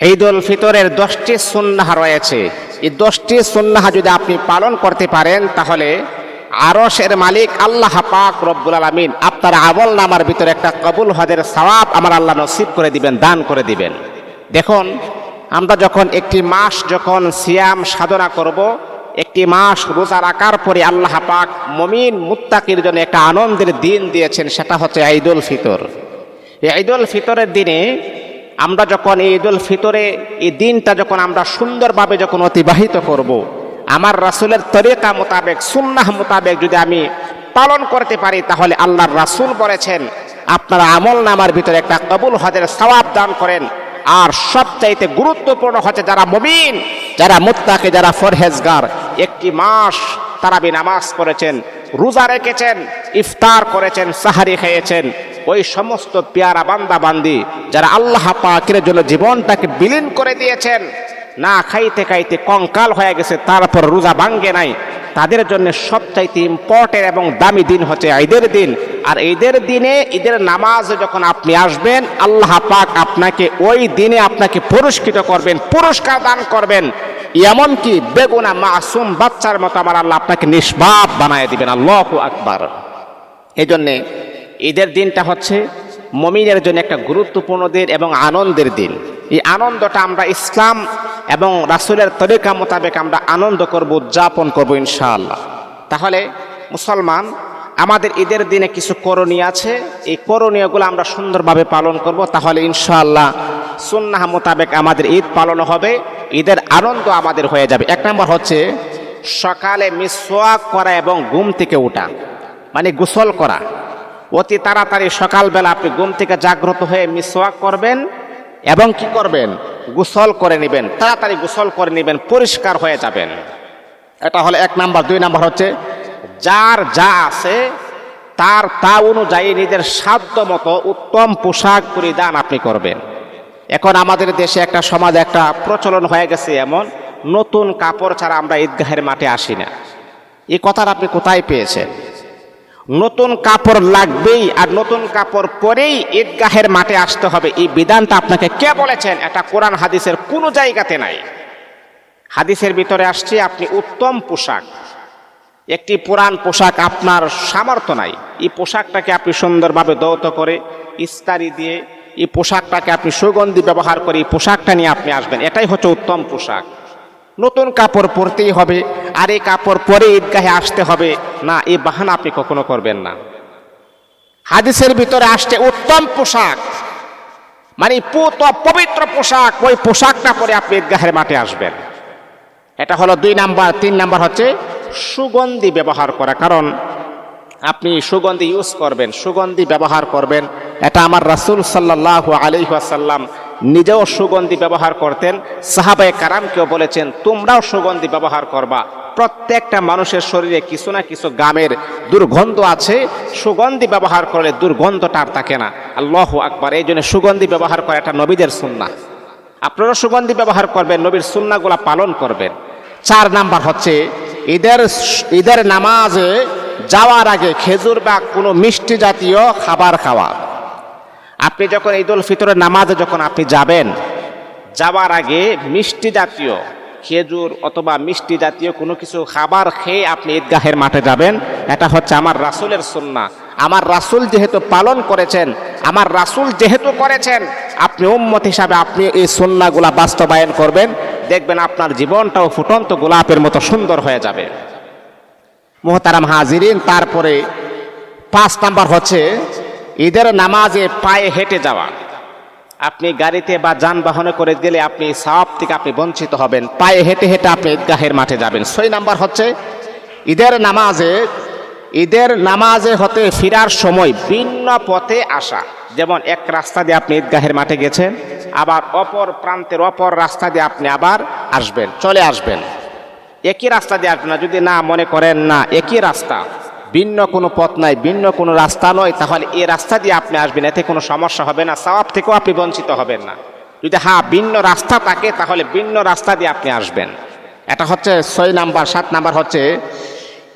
ঈদ উল ফিতরের দশটি সুন্নাহ রয়েছে। এই দশটি সুন্নাহ যদি আপনি পালন করতে পারেন, তাহলে আরশের মালিক আল্লাহ পাক রব্বুল আলমিন আপনার আমল নামার ভিতরে একটা কবুল হজের সওয়াব আমার আল্লাহ নসিব করে দিবেন, দান করে দিবেন। দেখুন, আমরা যখন একটি মাস যখন সিয়াম সাধনা করব, একটি মাস রোজা রাখার পরে আল্লাহ পাক মমিন মুত্তাকির জন্য একটা আনন্দের দিন দিয়েছেন, সেটা হচ্ছে ঈদুল ফিতর। এই ঈদুল ফিতরের দিনে আমরা যখন এই ঈদুল ফিতরে, এই দিনটা যখন আমরা সুন্দরভাবে যখন অতিবাহিত করব। আমার রাসুলের তরিকা মোতাবেক, সুন্নাহ মোতাবেক যদি আমি পালন করতে পারি, তাহলে আল্লাহর রাসুল বলেছেন, আপনার আমল নামার ভিতরে একটা কবুল হজের সওয়াব দান করেন আর সবচাইতে গুরুত্বপূর্ণ হচ্ছে যারা মমিন, যারা মুত্তাকে, যারা ফরহেজগার, একটি মাস তারাবি নামাজ পড়েছেন, রোজা রেখেছেন, ইফতার করেছেন, সাহারি খেয়েছেন ওই সমস্ত পেয়ারা বান্দা বান্দি যারা আল্লাহ পাকের জন্য জীবনটাকে বিলীন করে দিয়েছেন, না খাইতে খাইতে কঙ্কাল হয়ে গেছে, তারপর রোজা ভাঙ্গে নাই। তাদের জন্য সবচাইতে ইম্পর্টেন্ট এবং দামি দিন হচ্ছে ঈদের দিন। আর ঈদের দিনে ঈদের নামাজে যখন আপনি আসবেন, আল্লাহ পাক আপনাকে ওই দিনে আপনাকে পুরস্কৃত করবেন, পুরস্কার দান করবেন। এমনকি বেগুনা মাসুম বাচ্চার মতো আমার আল্লাহ আপনাকে নিষ্পাপ বানায় দিবেন। আল্লাহ আকবার। এই জন্যে ঈদের দিনটা হচ্ছে মমিনের জন্য একটা গুরুত্বপূর্ণ দিন এবং আনন্দের দিন। এই আনন্দটা আমরা ইসলাম এবং রাসুলের তরিকা মোতাবেক আমরা আনন্দ করব, উদযাপন করব ইনশাআল্লাহ। তাহলে মুসলমান, আমাদের ঈদের দিনে কিছু করণীয় আছে। এই করণীয়গুলো আমরা সুন্দরভাবে পালন করব। তাহলে ইনশাআল্লাহ সুন্নাহ মোতাবেক আমাদের ঈদ পালন হবে। ঈদের আনন্দ আমাদের হয়ে যাবে। এক নম্বর হচ্ছে সকালে মিসওয়াক করা এবং ঘুম থেকে ওঠা মানে গোসল করা। অতি তাড়াতাড়ি সকালবেলা আপনি ঘুম থেকে জাগ্রত হয়ে মিসওয়াক করবেন এবং কি করবেন? গোসল করে নেবেন, তাড়াতাড়ি গোসল করে নেবেন, পরিষ্কার হয়ে যাবেন। এটা হলো এক নাম্বার। দুই নাম্বার হচ্ছে, যার যা আছে, তার তা অনুযায়ী নিজের সাধ্য মতো উত্তম পোশাক পরিধান আপনি করবেন। এখন আমাদের দেশে একটা সমাজ, একটা প্রচলন হয়ে গেছে এমন, নতুন কাপড় ছাড়া আমরা ঈদগাহের মাঠে আসি না। এই কথাটা আপনি কোথায় পেয়েছেন? নতুন কাপড় লাগবেই আর নতুন কাপড় পরেই ঈদগাহের মাঠে আসতে হবে। এই বিধানটা আপনাকে কে বলেছেন? এটা কোরআন হাদিসের কোনো জায়গাতে নাই। হাদিসের ভিতরে আসছে, আপনি উত্তম পোশাক। একটি পুরান পোশাক আপনার সামর্থ্য নাই। এই পোশাকটাকে আপনি সুন্দরভাবে দৌত করে ইস্তারি দিয়ে, এই পোশাকটাকে আপনি সুগন্ধি ব্যবহার করে এই পোশাকটা নিয়ে আপনি আসবেন। এটাই হচ্ছে উত্তম পোশাক। নতুন কাপড় পরতেই হবে, আর এই কাপড় পরে ঈদগাহে আসতে হবে। না, এই বাহানা আপনি কখনো করবেন না। হাদিসের ভিতরে আসছে উত্তম পোশাক। মানে পবিত্র পোশাক, ওই পোশাকটা পরে আপনি ঈদগাহের মাঠে আসবেন। এটা হলো দুই নাম্বার। তিন নাম্বার হচ্ছে সুগন্ধি ব্যবহার করা। কারণ আপনি সুগন্ধি ইউজ করবেন, সুগন্ধি ব্যবহার করবেন। এটা আমার রাসুল সাল্লাহ আলিহাসাল্লাম নিজেও সুগন্ধি ব্যবহার করতেন। সাহাবায়ে কারামকেও বলেছেন, তোমরাও সুগন্ধি ব্যবহার করবা। প্রত্যেকটা মানুষের শরীরে কিছু না কিছু গামের দুর্গন্ধ আছে। সুগন্ধি ব্যবহার করলে দুর্গন্ধটা আর থাকে না। আল্লাহ আকবার, এই জন্য সুগন্ধি ব্যবহার করা এটা নবীদের সুন্না আপনারা সুগন্ধি ব্যবহার করবেন, নবীর সুন্নাগুলা পালন করবেন। চার নাম্বার হচ্ছে, ঈদের ঈদের নামাজে যাওয়ার আগে খেজুর বা কোনো মিষ্টি জাতীয় খাবার খাওয়া। আপনি যখন ঈদুল ফিতরের নামাজে যখন আপনি যাবেন, যাওয়ার আগে মিষ্টি জাতীয়, খেজুর অথবা মিষ্টি জাতীয় কোনো কিছু খাবার খেয়ে আপনি ঈদগাহের মাঠে যাবেন, এটা হচ্ছে আমার রাসুলের সুন্না আমার রাসুল যেহেতু পালন করেছেন, আমার রাসুল যেহেতু করেছেন, আপনি উম্মত হিসাবে আপনি এই সুন্নাগুলা বাস্তবায়ন করবেন, দেখবেন আপনার জীবনটাও ফুটন্ত গোলাপের মতো সুন্দর হয়ে যাবে। মোহতারাম হাজিরিন, তারপরে পাঁচ নাম্বার হচ্ছে ঈদের নামাজে পায়ে হেঁটে যাওয়া। আপনি গাড়িতে বা যানবাহনে করে গেলে আপনি সাপ থেকে আপনি বঞ্চিত হবেন। পায়ে হেঁটে হেঁটে আপনি ঈদগাহের মাঠে যাবেন। ছয় নাম্বার হচ্ছে, ঈদের নামাজে ঈদের নামাজে হতে ফিরার সময় ভিন্ন পথে আসা। যেমন এক রাস্তা দিয়ে আপনি ঈদগাহের মাঠে গেছেন, আবার অপর প্রান্তের অপর রাস্তা দিয়ে আপনি আবার আসবেন, চলে আসবেন। একই রাস্তা দিয়ে আসবেন না, যদি না মনে করেন না, একই রাস্তা। ভিন্ন কোনো পথ নাই, ভিন্ন কোনো রাস্তা নয়, তাহলে এই রাস্তা দিয়ে আপনি আসবেন, এতে কোনো সমস্যা হবে না, সওয়াব থেকেও আপনি বঞ্চিত হবেন না। যদি হ্যাঁ ভিন্ন রাস্তা থাকে, তাহলে ভিন্ন রাস্তা দিয়ে আপনি আসবেন। এটা হচ্ছে ছয় নাম্বার, সাত নাম্বার হচ্ছে,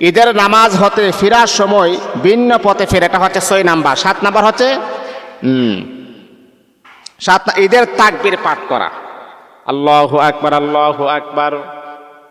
ঈদের নামাজ হতে ফেরার সময় ভিন্ন পথে ফের, এটা হচ্ছে ছয় নাম্বার। সাত নাম্বার হচ্ছে সাত ঈদের তাকবির পাঠ করা। আল্লাহু আকবার আল্লাহু আকবার।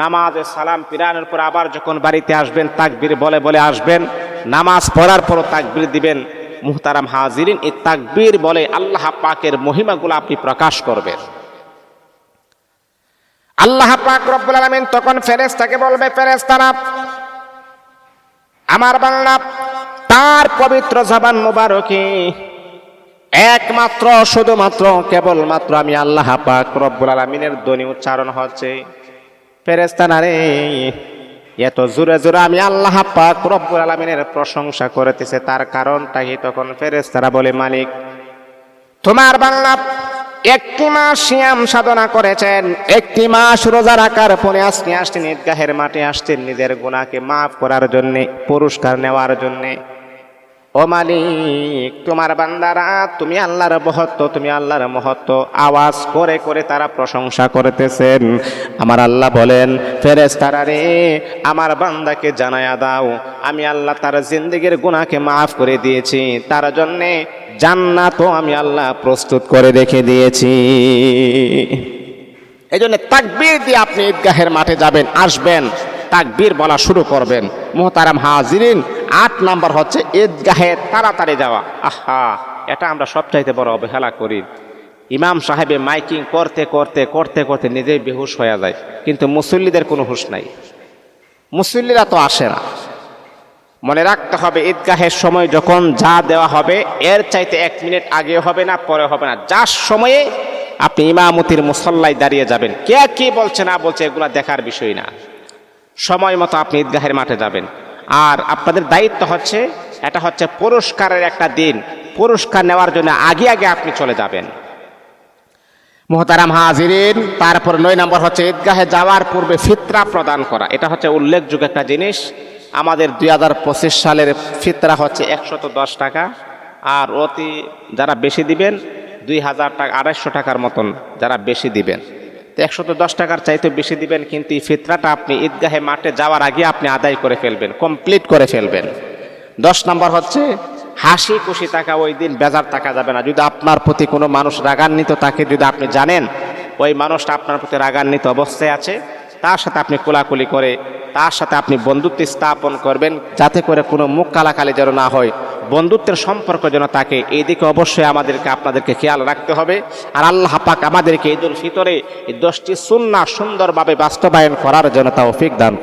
নামাজে সালাম পিরানোর পর আবার যখন বাড়িতে আসবেন, তাকবির বলে বলে আসবেন, নামাজ পড়ার পরও তাকবির দিবেন। মুহতারাম হাজিরিন, এই তাকবীর বলে আল্লাহ পাকের মহিমাগুলো আপনি প্রকাশ করবেন। আল্লাহ পাক রব্বুল আলামিন তখন ফেরেশতাকে বলবে, ফেরেশতারা, আমার বাংলা তার পবিত্র জবান মুবারকে একমাত্র, শুধুমাত্র, কেবলমাত্র আমি আল্লাহ পাক রব্বুল আলামিনের ধ্বনি উচ্চারণ হচ্ছে। ফেরেস্তানা রে এত জোরে জোরে আমি আল্লাহ পাক রব্বুল আলামিনের প্রশংসা করতেছে, তার কারণটা কি? তখন ফেরেস্তারা বলে, মালিক, তোমার বাংলা একটি মাস সিয়াম সাধনা করেছেন, একটি মাস রোজা রাখার পরে আজকে আসছেন ঈদগাহের মাঠে আসছেন নিজের গুণাকে মাফ করার জন্যে, পুরস্কার নেওয়ার জন্যে। ও মালিক, তোমার বান্দারা, তুমি আল্লাহর মহত্ব, তুমি আল্লাহর মহত্ব। আওয়াজ করে করে তারা প্রশংসা করতেছেন। আমার আল্লাহ বলেন ফেরেস তারা রে, আমার বান্দাকে জানায়া দাও, আমি আল্লাহ তার জিন্দগির গুণাকে মাফ করে দিয়েছি। তার জন্যে জান্নাতও আমি আল্লাহ প্রস্তুত করে রেখে দিয়েছি। এই জন্য তাকবীর দিয়ে আপনি ঈদগাহের মাঠে যাবেন, আসবেন, তাকবীর বলা শুরু করবেন। মোহতারাম হাজিরিন আট নাম্বার হচ্ছে ঈদগাহে তাড়াতাড়ি যাওয়া। আহা, এটা আমরা সবচাইতে বড় অবহেলা করি। ইমাম সাহেবে মাইকিং করতে করতে করতে করতে নিজেই বেহুশ হয়ে যায়। কিন্তু মুসল্লিদের কোনো হুশ নাই। মুসল্লিরা তো আসে না। মনে রাখতে হবে, ঈদগাহের সময় যখন যা দেওয়া হবে, এর চাইতে এক মিনিট আগে হবে না পরে হবে না। যার সময়ে আপনি ইমামতির মুসল্লায় দাঁড়িয়ে যাবেন। কে কি বলছে না বলছে, এগুলা দেখার বিষয় না। সময় মতো আপনি ঈদগাহের মাঠে যাবেন। আর আপনাদের দায়িত্ব হচ্ছে, এটা হচ্ছে পুরস্কারের একটা দিন। পুরস্কার নেওয়ার জন্য আগে আগে আপনি চলে যাবেন। মোহতারাম হাজিরিন, তারপর নয় নম্বর হচ্ছে ঈদগাহে যাওয়ার পূর্বে ফিতরা প্রদান করা। এটা হচ্ছে উল্লেখযোগ্য একটা জিনিস। আমাদের দুই হাজার পঁচিশ সালের ফিতরা হচ্ছে একশত দশ টাকা। আর অতি যারা বেশি দিবেন, দুই হাজার টাকা, আড়াইশো টাকার মতন যারা বেশি দিবেন। তো একশত দশ টাকার চাইতে বেশি দিবেন, কিন্তু এই ফিতরাটা আপনি ঈদগাহে মাঠে যাওয়ার আগে আপনি আদায় করে ফেলবেন কমপ্লিট করে ফেলবেন। দশ নম্বর হচ্ছে, হাসি খুশি টাকা ওই দিন বেজার টাকা যাবে না। যদি আপনার প্রতি কোনো মানুষ রাগান্বিত তাকে যদি আপনি জানেন ওই মানুষটা আপনার প্রতি রাগান্বিত অবস্থায় আছে, তার সাথে আপনি কোলাকুলি করে, তার সাথে আপনি বন্ধুত্ব স্থাপন করবেন, যাতে করে কোনো মুখ কালাকালি যেন না হয়। বন্ধুত্বের সম্পর্ক যেন তাকে এই দিকে অবশ্যই আমাদেরকে আপনাদেরকে খেয়াল রাখতে হবে। আর আল্লাহ পাক আমাদেরকে ঈদুল ফিতরে এই দশটি সুন্না সুন্দরভাবে বাস্তবায়ন করার জন্য তা অফিক দান।